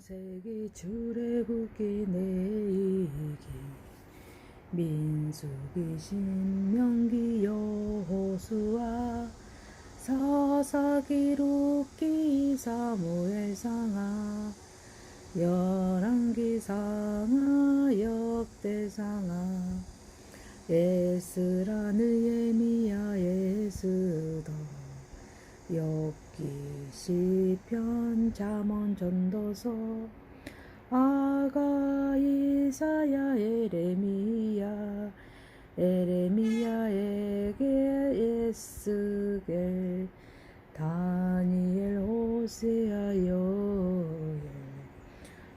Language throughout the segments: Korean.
창세기 출애굽기 내이기. 민수기 신명기 여호수아. 사사기 룻기 사무엘상아. 열왕기상아 역대상아. 에스라 느에미야 에스더 엽기 시 편 잠언 전도서. 아가 이사야 에레미야 에레미야에게 에스겔 다니엘 호세아 요엘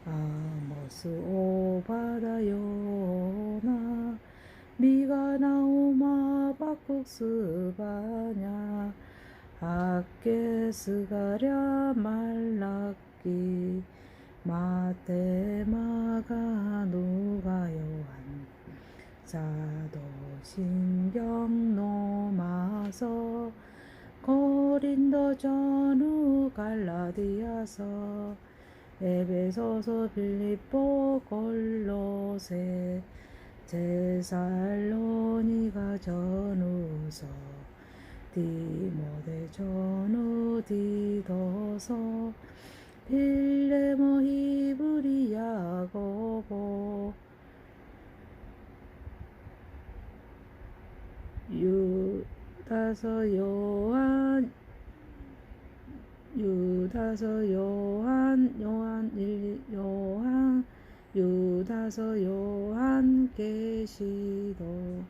아모스 오바다 요나 미가 나오마 박국 스 바냐 아케스가랴 말라기 마테마가 누가 요한 사도 신경 노마서 고린도 전후 갈라디아서 에베소서 빌립보 골로새 제살로니가 전후서 디모데 전후 디도서 빌레모 히브리 야고보. 유다서 요한 유다서 요한 요한 일 요한 유다서 요한 계시도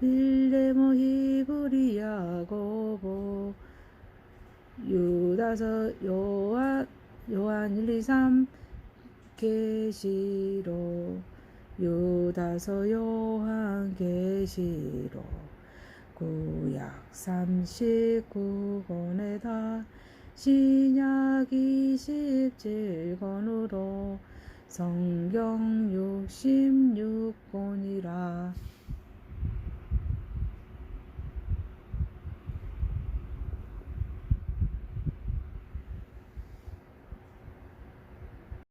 빌레모 히브리 야 고보 유다서 요한 요한 1, 2, 3 계시로 유다서 요한 계시로 구약 39권에 다 신약 27권으로 성경 66권이라